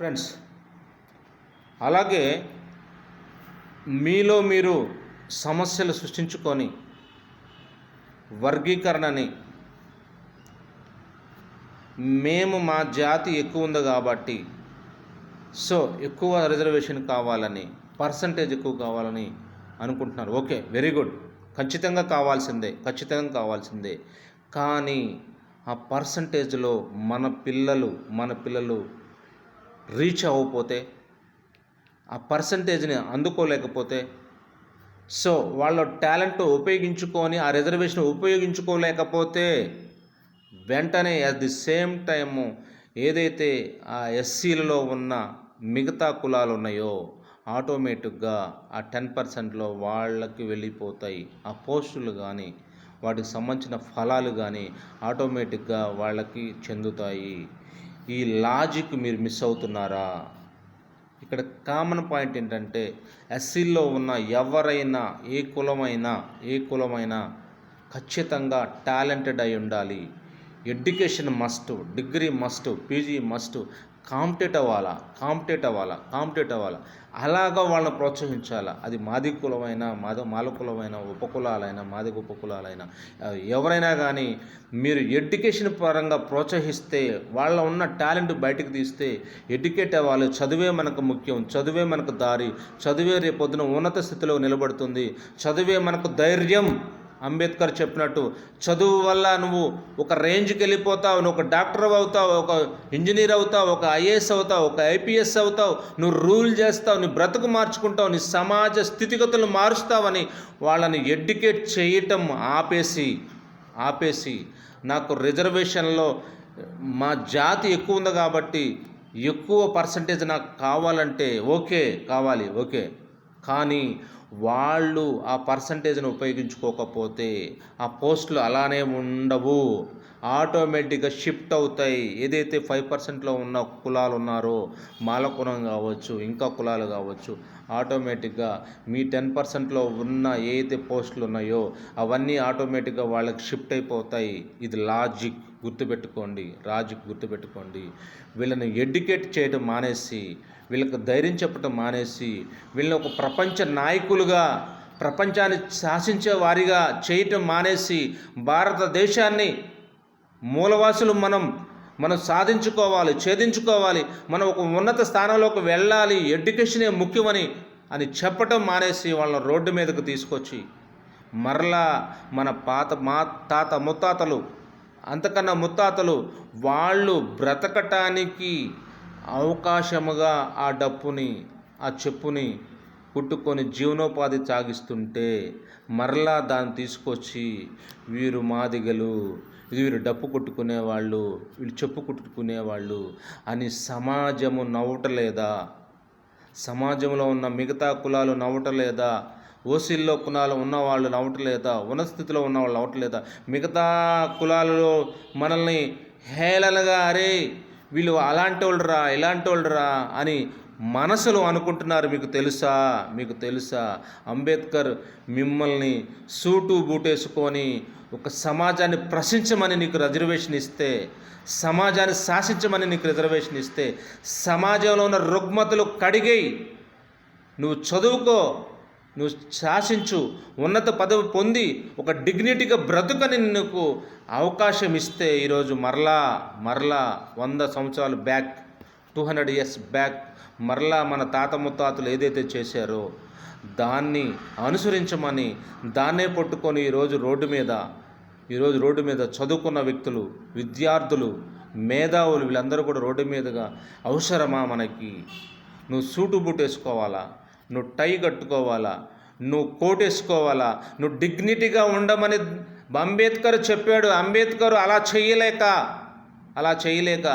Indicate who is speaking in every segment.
Speaker 1: Friends అలాగే మీలో మీరు సమస్యలు సృష్టించుకొని వర్గీకరణని మేము మా జాతి ఎక్కువ ఉంది కాబట్టి సో ఎక్కువ రిజర్వేషన్ కావాలని పర్సంటేజ్ ఎక్కువ కావాలని అనుకుంటున్నారు. ఓకే వెరీ గుడ్ ఖచ్చితంగా కావాల్సిందే ఖచ్చితంగా కావాల్సిందే. కానీ ఆ పర్సంటేజ్లో మన పిల్లలు మన పిల్లలు రీచ్ అవ్వకపోతే ఆ పర్సంటేజ్ని అందుకోలేకపోతే సో వాళ్ళ టాలెంట్ ఉపయోగించుకొని ఆ రిజర్వేషన్ ఉపయోగించుకోలేకపోతే వెంటనే అట్ ది సేమ్ టైము ఏదైతే ఆ ఎస్సీలలో ఉన్న మిగతా కులాలు ఉన్నాయో ఆటోమేటిక్గా ఆ టెన్ పర్సెంట్లో వాళ్ళకి వెళ్ళిపోతాయి. ఆ పోస్టులు కానీ వాటికి సంబంధించిన ఫలాలు కానీ ఆటోమేటిక్గా వాళ్ళకి చెందుతాయి. ఈ లాజిక్ మీరు మిస్ అవుతున్నారా? ఇక్కడ కామన్ పాయింట్ ఏంటంటే ఎస్సీల్లో ఉన్న ఎవరైనా ఏ కులమైనా ఏ కులమైనా ఖచ్చితంగా టాలెంటెడ్ అయి ఉండాలి. Education must degree must PG must compete అవ్వాలా? కాంపిటేట్ అవ్వాలా? కాంపిటేట్ అవ్వాలా? అలాగా వాళ్ళని ప్రోత్సహించాలా? అది మాది కులమైనా మాద మాలకులమైన ఉపకులాలైనా మాది ఉపకులాలైనా ఎవరైనా కానీ మీరు ఎడ్యుకేషన్ పరంగా ప్రోత్సహిస్తే వాళ్ళ ఉన్న టాలెంట్ బయటకు తీస్తే ఎడ్యుకేట్ అవ్వాలి. చదువే మనకు ముఖ్యం. చదువే మనకు దారి. చదువే రేపొద్దున ఉన్నత స్థితిలో నిలబడుతుంది. చదువే మనకు ధైర్యం. అంబేద్కర్ చెప్పినట్టు చదువు వల్ల నువ్వు ఒక రేంజ్కి వెళ్ళిపోతావు నువ్వు ఒక డాక్టర్ అవుతావు ఒక ఇంజనీర్ అవుతావు ఒక ఐఏఎస్ అవుతావు ఒక ఐపీఎస్ అవుతావు నువ్వు రూల్ చేస్తావు నీ బ్రతుకు మార్చుకుంటావు నీ సమాజ స్థితిగతులు మారుస్తావని వాళ్ళని ఎడ్యుకేట్ చేయటం ఆపేసి ఆపేసి నాకు రిజర్వేషన్లో మా జాతి ఎక్కువ ఉంది కాబట్టి ఎక్కువ పర్సంటేజ్ నాకు కావాలంటే ఓకే కావాలి ఓకే. కానీ వాళ్ళు ఆ పర్సంటేజ్ని ఉపయోగించుకోకపోతే ఆ పోస్టులు అలానే ఉండవు. ఆటోమేటిక్గా షిఫ్ట్ అవుతాయి. ఏదైతే ఫైవ్ పర్సెంట్లో ఉన్న కులాలు ఉన్నారో మాల కులం కావచ్చు ఇంకా కులాలు కావచ్చు ఆటోమేటిక్గా మీ టెన్ పర్సెంట్లో ఉన్న ఏదైతే పోస్టులు ఉన్నాయో అవన్నీ ఆటోమేటిక్గా వాళ్ళకి షిఫ్ట్ అయిపోతాయి. ఇది లాజిక్ గుర్తుపెట్టుకోండి లాజిక్ గుర్తుపెట్టుకోండి. వీళ్ళని ఎడ్యుకేట్ చేయడం మానేసి వీళ్ళకి ధైర్యం చెప్పటం మానేసి వీళ్ళని ఒక ప్రపంచ నాయకులుగా ప్రపంచాన్ని శాసించే వారిగా చేయటం మానేసి భారతదేశాన్ని మూలవాసులు మనం మనం సాధించుకోవాలి ఛేదించుకోవాలి మనం ఒక ఉన్నత స్థానంలోకి వెళ్ళాలి ఎడ్యుకేషనే ముఖ్యమని అని చెప్పటం మానేసి వాళ్ళని రోడ్డు మీదకు తీసుకొచ్చి మరలా మన పాత మా తాత ముత్తాతలు అంతకన్నా ముత్తాతలు వాళ్ళు బ్రతకటానికి అవకాశముగా ఆ డప్పుని ఆ చెప్పుని కుట్టుకొని జీవనోపాధి సాగిస్తుంటే మరలా దాన్ని తీసుకొచ్చి వీరు మాదిగలు వీరు డప్పు కొట్టుకునేవాళ్ళు వీళ్ళు చెప్పు కుట్టుకునేవాళ్ళు అని సమాజము నవ్వటలేదా? సమాజంలో ఉన్న మిగతా కులాలు నవ్వటలేదా? ఓసీల్లో కులాలు ఉన్నవాళ్ళు నవ్వటలేదా? ఉన్నత ఉన్నవాళ్ళు ఉన్న వాళ్ళు నవ్వటలేదా? మిగతా కులాలలో మనల్ని హేళనగా అరే వీళ్ళు అలాంటి వాళ్ళరా ఇలాంటి వాళ్ళరా అని మనసులో అనుకుంటున్నారు మీకు తెలుసా? మీకు తెలుసా? అంబేద్కర్ మిమ్మల్ని సూటు బూటేసుకొని ఒక సమాజాన్ని ప్రశ్నించమని నీకు రిజర్వేషన్ ఇస్తే సమాజాన్ని శాసించమని నీకు రిజర్వేషన్ ఇస్తే సమాజంలో ఉన్న రుగ్మతలు కడిగేయి. నువ్వు చదువుకో నువ్వు శాసించు ఉన్నత పదవి పొంది ఒక డిగ్నిటీగా బ్రతుకని నీకు అవకాశం ఇస్తే ఈరోజు మరలా మరలా వంద సంవత్సరాలు back two hundred years back మరలా మన తాత ముత్తాతలు ఏదైతే చేశారో దాన్ని అనుసరించమని దాన్నే పట్టుకొని ఈరోజు రోడ్డు మీద ఈరోజు రోడ్డు మీద చదువుకున్న వ్యక్తులు విద్యార్థులు మేధావులు వీళ్ళందరూ కూడా రోడ్డు మీదుగా అవసరమా మనకి? నువ్వు సూటు బూట్ వేసుకోవాలా? నువ్వు టై కట్టుకోవాలా? నువ్వు కోట్ వేసుకోవాలా నువ్వు డిగ్నిటీగా ఉండమని అంబేద్కర్ చెప్పాడు. అంబేద్కర్ అలా చేయలేక అలా చేయలేక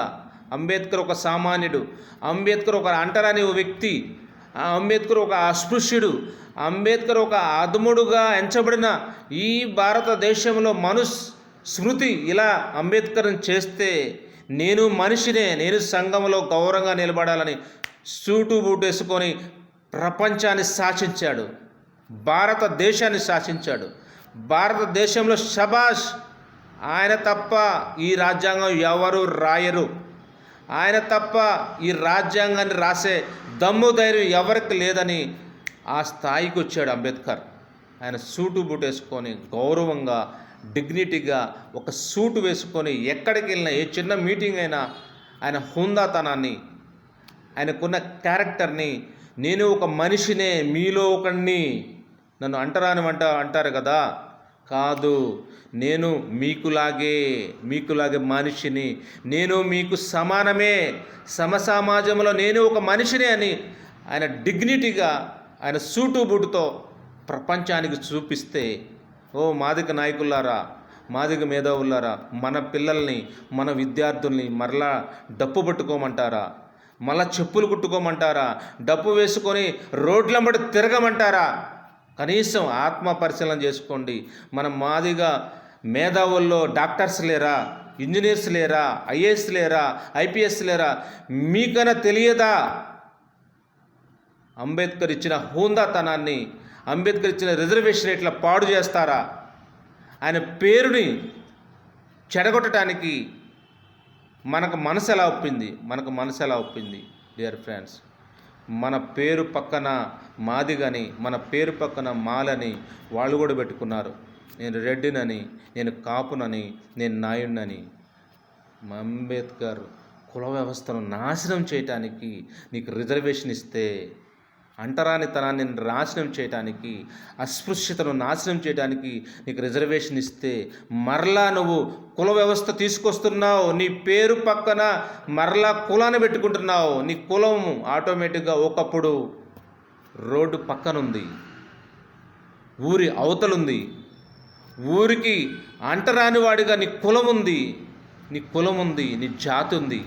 Speaker 1: అంబేద్కర్ ఒక సామాన్యుడు. అంబేద్కర్ ఒక అంటరాని వ్యక్తి. ఆ అంబేద్కర్ ఒక అస్పృశ్యుడు. అంబేద్కర్ ఒక అదుముడుగా ఎంచబడిన ఈ భారతదేశంలో మనుస్ స్మృతి ఇలా అంబేద్కర్ని చేస్తే నేను మనిషినే నేను సంఘంలో గౌరవంగా నిలబడాలని సూటు బూటు వేసుకొని ప్రపంచాన్ని శాసించాడు. భారతదేశాన్ని శాసించాడు. భారతదేశంలో షబాష్ ఆయన తప్ప ఈ రాజ్యాంగం ఎవరు రాయరు. ఆయన తప్ప ఈ రాజ్యాంగాన్ని రాసే దమ్ము ధైర్యం ఎవరికి లేదని ఆ స్థాయికి వచ్చాడు అంబేద్కర్. ఆయన సూటు బూట్ వేసుకొని గౌరవంగా డిగ్నిటీగా ఒక సూటు వేసుకొని ఎక్కడికి వెళ్ళినా ఏ చిన్న మీటింగ్ అయినా ఆయన హుందాతనాన్ని ఆయనకున్న క్యారెక్టర్ని నేను ఒక మనిషినే మీలో ఒకణ్ణి. నన్ను అంటరాని వంట అంటారు కదా. కాదు నేను మీకులాగే మీకులాగే మనిషిని. నేను మీకు సమానమే. సమసమాజంలో నేను ఒక మనిషినే అని ఆయన డిగ్నిటీగా ఆయన సూటుబుటుతో ప్రపంచానికి చూపిస్తే ఓ మాదిక నాయకులారా మాదిక మేధావులారా మన పిల్లల్ని మన విద్యార్థుల్ని మరలా డప్పు పట్టుకోమంటారా? మళ్ళా చెప్పులు కుట్టుకోమంటారా? డప్పు వేసుకొని రోడ్లమ్మడి తిరగమంటారా? కనీసం ఆత్మ పరిశీలన చేసుకోండి. మన మాదిగా మేధావుల్లో డాక్టర్స్ లేరా? ఇంజనీర్స్ లేరా? ఐఏఎస్ లేరా? ఐపీఎస్ లేరా? మీకైనా తెలియదా? అంబేద్కర్ ఇచ్చిన హూందాతనాన్ని అంబేద్కర్ ఇచ్చిన రిజర్వేషన్ ఇట్లా పాడు చేస్తారా? ఆయన పేరుని చెడగొట్టడానికి మనకు మనసు ఎలా ఒప్పింది? మనకు మనసు ఎలా ఒప్పింది? డియర్ ఫ్రెండ్స్ మన పేరు పక్కన మాదిగని మన పేరు పక్కన మాలని వాళ్ళు కూడా పెట్టుకున్నారు. నేను రెడ్డినని నేను కాపునని నేను నాయుడినని. అంబేద్కర్ కుల వ్యవస్థను నాశనం చేయటానికి నీకు రిజర్వేషన్ ఇస్తే అంటరానితనాన్ని నాశనం చేయటానికి అస్పృశ్యతను నాశనం చేయడానికి నీకు రిజర్వేషన్ ఇస్తే మరలా నువ్వు కుల వ్యవస్థ తీసుకొస్తున్నావు నీ పేరు పక్కన మరలా కులాన్ని పెట్టుకుంటున్నావు నీ కులం ఆటోమేటిక్గా ఒకప్పుడు రోడ్డు పక్కనుంది ఊరి అవతలుంది ఊరికి అంటరాని వాడిగా నీ కులం ఉంది నీ కులం ఉంది నీ జాతి ఉంది.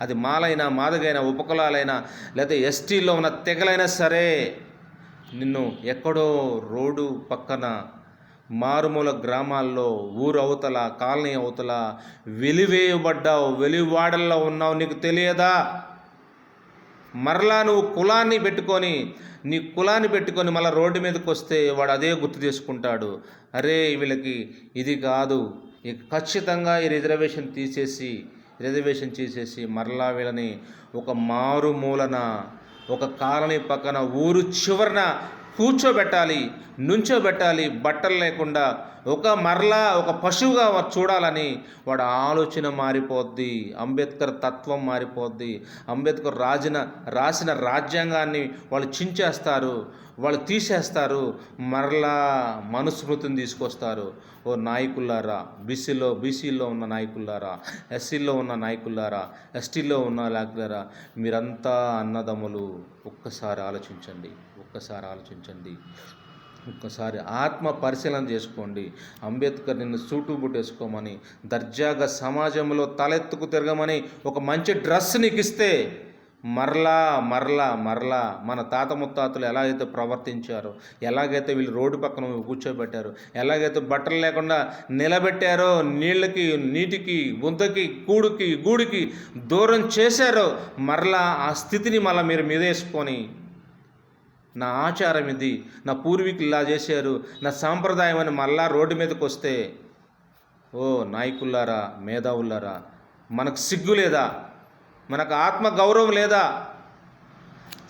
Speaker 1: అది మాలైనా మాదగైనా ఉపకులాలైనా లేదా ఎస్టీలో ఉన్న తెగలైనా సరే నిన్ను ఎక్కడో రోడ్డు పక్కన మారుమూల గ్రామాల్లో ఊరు అవతల కాలనీ అవతల వెలివేయబడ్డావు వెలివాడల్లో ఉన్నావు నీకు తెలియదా? మరలా నువ్వు కులాన్ని పెట్టుకొని నీ కులాన్ని పెట్టుకొని మళ్ళీ రోడ్డు మీదకి వస్తే వాడు అదే గుర్తు చేసుకుంటాడు. అరే వీళ్ళకి ఇది కాదు. ఖచ్చితంగా ఈ రిజర్వేషన్ తీసేసి రిజర్వేషన్ చేసేసి మరలా వీళ్ళని ఒక మారుమూలన ఒక కాలనీ పక్కన ఊరు చివరన కూర్చోబెట్టాలి నుంచోబెట్టాలి బట్టలు లేకుండా ఒక మరలా ఒక పశువుగా చూడాలని వాడు ఆలోచన మారిపోద్ది అంబేద్కర్ తత్వం మారిపోద్ది అంబేద్కర్ రాసిన రాసిన రాజ్యాంగాన్ని వాళ్ళు చించేస్తారు వాళ్ళు తీసేస్తారు మరలా మనుస్మృతిని తీసుకొస్తారు. ఓ నాయకులారా బీసీలో బీసీలో ఉన్న నాయకులారా ఎస్సీలో ఉన్న నాయకులారా ఎస్టీలో ఉన్న నాయకులారా మీరంతా అన్నదమ్ములు ఒక్కసారి ఆలోచించండి. ఒక్కసారి ఆలోచించండి. ఒక్కసారి ఆత్మ పరిశీలన చేసుకోండి. అంబేద్కర్ నిన్ను సూటు బుట్టేసుకోమని దర్జాగా సమాజంలో తలెత్తుకు తిరగమని ఒక మంచి డ్రెస్ నీకు ఇస్తే మరలా మరలా మరలా మన తాత ముత్తాతలు ఎలాగైతే ప్రవర్తించారో ఎలాగైతే వీళ్ళు రోడ్డు పక్కన కూర్చోబెట్టారో ఎలాగైతే బట్టలు లేకుండా నిలబెట్టారో నీళ్ళకి నీటికి గుంతకి కూడుకి గూడికి దూరం చేశారో మరలా ఆ స్థితిని మళ్ళీ మీరు మీదేసుకొని నా ఆచారం ఇది. నా పూర్వీకులు ఇలా చేశారు. నా సాంప్రదాయం అని మళ్ళా రోడ్డు మీదకి వస్తే ఓ నాయకుల్లారా మేధావులారా మనకు సిగ్గు లేదా? మనకు ఆత్మ గౌరవం లేదా?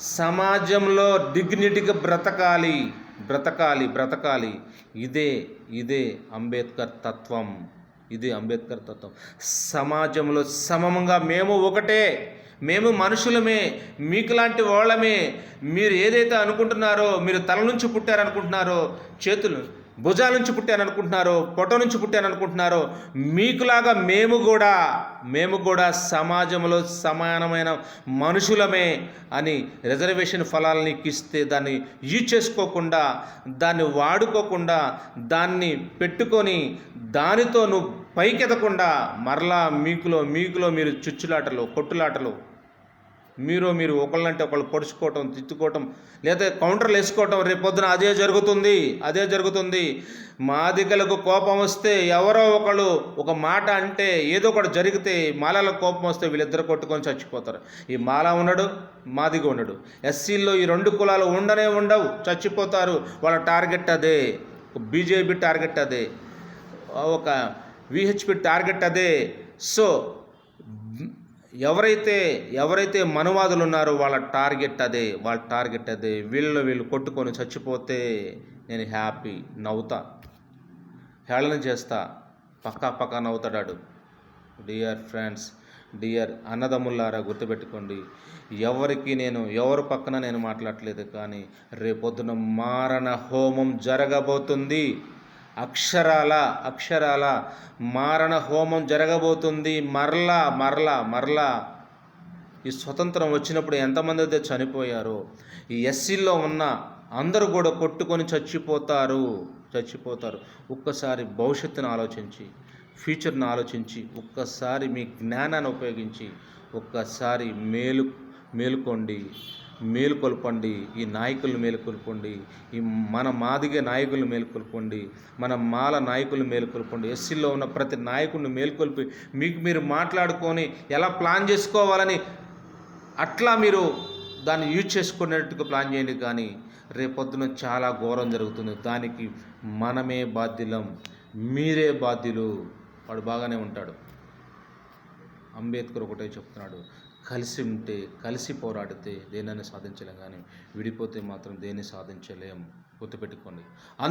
Speaker 1: సమాజంలో డిగ్నిటీగా బ్రతకాలి బ్రతకాలి బ్రతకాలి. ఇదే ఇదే అంబేద్కర్ తత్వం. ఇది అంబేద్కర్ తత్వం. సమాజంలో సమమంగా మేము ఒకటే. మేము మనుషులమే మీకులాంటి వాళ్ళమే. మీరు ఏదైతే అనుకుంటున్నారో మీరు తల నుంచి పుట్టారనుకుంటున్నారో చేతులు భుజాల నుంచి పుట్టాననుకుంటున్నారో పొట్ట నుంచి పుట్టాననుకుంటున్నారో మీకులాగా మేము కూడా మేము కూడా సమాజంలో సమానమైన మనుషులమే అని రిజర్వేషన్ ఫలాలని ఇస్తే దాన్ని యూజ్ చేసుకోకుండా దాన్ని వాడుకోకుండా దాన్ని పెట్టుకొని దానితో నువ్వు పైకెదకుండా మరలా మీకులో మీకులో మీరు చుచ్చులాటలు కొట్టులాటలు మీరు మీరు ఒకళ్ళంటే ఒకళ్ళు పొడుచుకోవటం తిట్టుకోవటం లేదా కౌంటర్లు వేసుకోవటం రేపొద్దున అదే జరుగుతుంది అదే జరుగుతుంది. మాదిగలకు కోపం వస్తే ఎవరో ఒకళ్ళు ఒక మాట అంటే ఏదో ఒకటి జరిగితే మాలాలకు కోపం వస్తే వీళ్ళిద్దరు కొట్టుకొని చచ్చిపోతారు. ఈ మాల ఉండడు మాదిగ ఉండడు ఎస్సీల్లో ఈ రెండు కులాలు ఉండనే ఉండవు చచ్చిపోతారు. వాళ్ళ టార్గెట్ అదే బీజేపీ టార్గెట్ అదే ఒక విహెచ్పి టార్గెట్ అదే. సో ఎవరైతే ఎవరైతే మనువాదులు ఉన్నారో వాళ్ళ టార్గెట్ అదే వాళ్ళ టార్గెట్ అదే వీళ్ళు వీళ్ళు కొట్టుకొని చచ్చిపోతే నేను హ్యాపీ నవ్వుతా. హేళన చేస్తా. పక్కా పక్కా నవ్వుతాడాడు. డియర్ ఫ్రెండ్స్ డియర్ అన్నదమ్ములారా గుర్తుపెట్టుకోండి. ఎవరికి నేను ఎవరు పక్కన నేను మాట్లాడట్లేదు కానీ రేపొద్దున మారణ హోమం జరగబోతుంది. అక్షరాల అక్షరాల మారణ హోమం జరగబోతుంది. మరలా మరలా మరలా. ఈ స్వతంత్రం వచ్చినప్పుడు ఎంతమంది అయితే చనిపోయారో ఈ ఎస్సీల్లో ఉన్న అందరూ కూడా కొట్టుకొని చచ్చిపోతారు. చచ్చిపోతారు. ఒక్కసారి భవిష్యత్తును ఆలోచించి ఫ్యూచర్ను ఆలోచించి ఒక్కసారి మీ జ్ఞానాన్ని ఉపయోగించి ఒక్కసారి మేలు మేలుకోండి. మేలుకొల్పండి ఈ నాయకులను మేలుకొల్పండి ఈ మన మాదిగ నాయకులను మేలుకొల్పండి మన మాల నాయకులను మేలుకొల్పండి ఎస్సీలో ఉన్న ప్రతి నాయకుడిని మేలుకొల్పి మీకు మీరు మాట్లాడుకొని ఎలా ప్లాన్ చేసుకోవాలని అట్లా మీరు దాన్ని యూజ్ చేసుకునేట్టుగా ప్లాన్ చేయండి. కానీ రేపొద్దున చాలా ఘోరం జరుగుతుంది. దానికి మనమే బాధ్యులం మీరే బాధ్యులు. వాడు బాగానే ఉంటాడు. అంబేద్కర్ ఒకటే చెప్తున్నాడు. కలిసి ఉంటే కలిసి పోరాడితే దేనైనా సాధించలేం కానీ విడిపోతే మాత్రం దేన్ని సాధించలేం గుర్తుపెట్టుకోండి. అందరూ